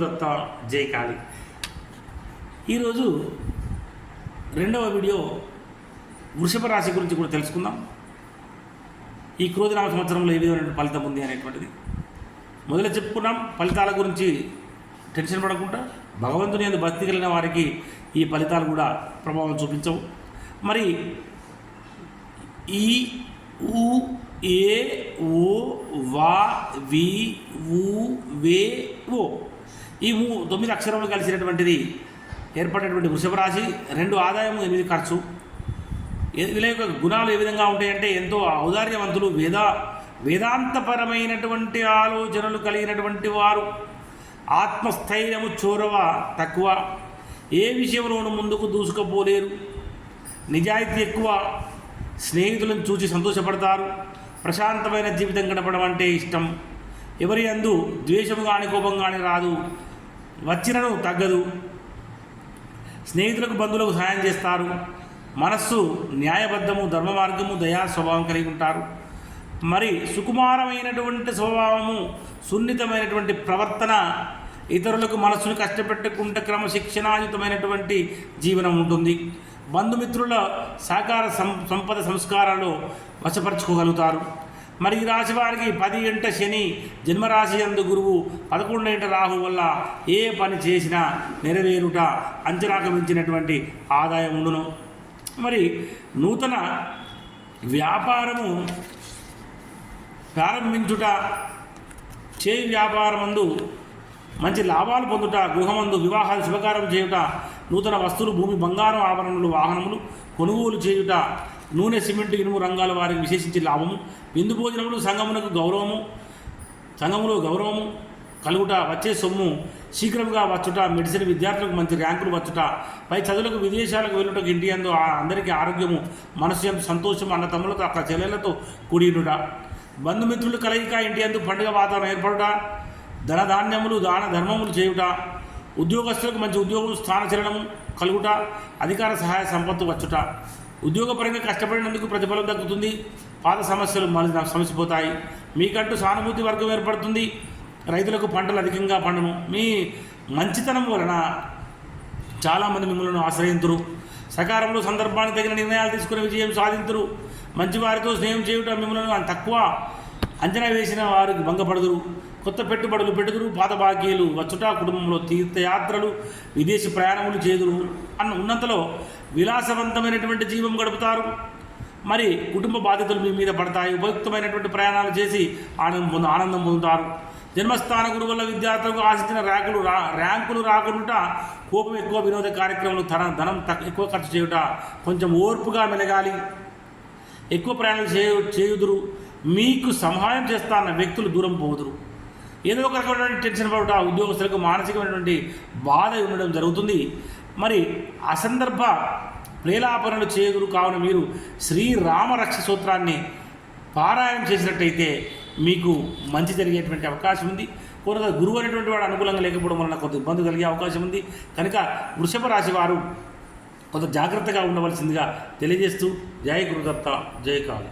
దత్త జై కాళి. ఈరోజు రెండవ వీడియో వృషభ రాశి గురించి కూడా తెలుసుకుందాం. ఈ క్రోధనామ సంవత్సరంలో ఏ విధమైన ఫలితం ఉంది అనేటువంటిది. మొదలు చెప్పుకున్నాం ఫలితాల గురించి టెన్షన్ పడకుండా భగవంతుని అందు భక్తి కలిగిన వారికి ఈ ఫలితాలు కూడా ప్రభావం చూపించవు. మరి ఈ ఊ ఏ ఓ వా వి ఊ వే ఓ ఈ మూ తొమ్మిది అక్షరములు కలిసినటువంటిది ఏర్పడినటువంటి వృషభ రాశి రెండు ఆదాయం ఎనిమిది ఖర్చు. వీళ్ళ యొక్క గుణాలు ఏ విధంగా ఉంటాయంటే ఎంతో ఔదార్యవంతులు వేద వేదాంతపరమైనటువంటి ఆలోచనలు కలిగినటువంటి వారు. ఆత్మస్థైర్యము చోరవ తక్కువ. ఏ విషయంలోనూ ముందుకు దూసుకుపోలేరు. నిజాయితీ ఎక్కువ. స్నేహితులను చూసి సంతోషపడతారు. ప్రశాంతమైన జీవితం గడపడం అంటే ఇష్టం. ఎవరి అందు ద్వేషము కానీ కోపం కానీ రాదు. వచ్చినను తగ్గదు. స్నేహితులకు బంధువులకు సహాయం చేస్తారు. మనస్సు న్యాయబద్ధము ధర్మ మార్గము దయా స్వభావం కలిగి ఉంటారు. మరి సుకుమారమైనటువంటి స్వభావము సున్నితమైనటువంటి ప్రవర్తన ఇతరులకు మనస్సును కష్టపెట్టకుండా క్రమశిక్షణాయుతమైనటువంటి జీవనం ఉంటుంది. బంధుమిత్రుల సహకార సం సంపద సంస్కారాలు వశపరచుకోగలుగుతారు. మరి ఈ రాశి వారికి పది ఎంట శని జన్మరాశి అందు గురువు పదకొండు గంట రాహు వల్ల ఏ పని చేసినా నెరవేరుట అంచనాకు మించినటువంటి ఆదాయం ఉండును. మరి నూతన వ్యాపారము ప్రారంభించుట చేయి వ్యాపారమందు మంచి లాభాలు పొందుట గృహమందు వివాహాలు శుభకారం చేయుట నూతన వస్తువులు భూమి బంగారం ఆభరణములు వాహనములు కొనుగోలు చేయుట నూనె సిమెంట్ ఇనుము రంగాల వారికి విశేషించి లాభము. విందు భోజనములు సంఘమునకు గౌరవము. సంఘములో గౌరవము. కలుగుట వచ్చే సొమ్ము శీఘ్రంగా వచ్చుట మెడిసిన్ విద్యార్థులకు మంచి ర్యాంకులు వచ్చుట పై చదువులకు విదేశాలకు వెళ్ళుటకు ఇంటి అందు ఆ అందరికీ ఆరోగ్యము మనసు సంతోషం అన్న తమ్ములతో అక్క చెల్లెలతో కూడినుట బంధుమిత్రులు కలయిక ఇంటి అందు పండుగ వాతావరణం ఏర్పడుట ధనధాన్యములు దాన ధర్మములు చేయుట ఉద్యోగస్తులకు మంచి ఉద్యోగం స్థానచలనము కలుగుట అధికార సహాయ సంపత్తు వచ్చుట. ఉద్యోగపరంగా కష్టపడినందుకు ప్రతిఫలం దక్కుతుంది. పాత సమస్యలు మళ్ళీ సమసిపోతాయి. మీకంటూ సానుభూతి వర్గం ఏర్పడుతుంది. రైతులకు పంటలు అధికంగా పండును మీ మంచితనం వలన చాలామంది మిమ్మల్ని ఆశ్రయింతురు. సకాలంలో సందర్భానికి తగిన నిర్ణయాలు తీసుకుని విజయం సాధింతురు. మంచి వారితో స్నేహం చేయుట మిమ్మల్ని తక్కువ. అంచనా వేసిన వారికి భంగపడుదురు. కొత్త పెట్టుబడులు పెట్టుదురు పాత బాకీలు వచ్చుట కుటుంబంలో తీర్థయాత్రలు విదేశీ ప్రయాణములు చేదురు అన్న ఉన్నంతలో విలాసవంతమైనటువంటి జీవం గడుపుతారు. మరి కుటుంబ బాధ్యతలు మీ మీద పడతాయి. ఉపయుక్తమైనటువంటి ప్రయాణాలు చేసి ఆనందం పొంద ఆనందం పొందుతారు. జన్మస్థాన గురువు వల్ల విద్యార్థులకు ఆశించిన ర్యాంకులు రా ర్యాంకులు రాకుండా కోపం ఎక్కువ వినోద కార్యక్రమాలు ధన ధనం తక్కువ ఎక్కువ ఖర్చు చేయుట కొంచెం ఓర్పుగా మెలగాలి. ఎక్కువ ప్రయాణాలు చేయ చేయుదురు. మీకు సహాయం చేస్తా అన్న వ్యక్తులు దూరం పోదురు. ఏదో ఒక రకమైనటువంటి టెన్షన్ పడుట ఉద్యోగస్తులకు మానసికమైనటువంటి బాధ ఉండడం జరుగుతుంది. మరి అసందర్భ ప్రేలాపనలు చేయుదురు కావున మీరు శ్రీరామ రక్ష సూత్రాన్ని పారాయణం చేసినట్టయితే మీకు మంచి జరిగేటువంటి అవకాశం ఉంది. కొంత గురువు అనేటువంటి వాడు అనుకూలంగా లేకపోవడం వలన కొంత ఇబ్బంది కలిగే అవకాశం ఉంది. కనుక వృషభ రాశి వారు కొంత జాగ్రత్తగా ఉండవలసిందిగా తెలియజేస్తూ జయ గురుదత్త జయ కాళీ.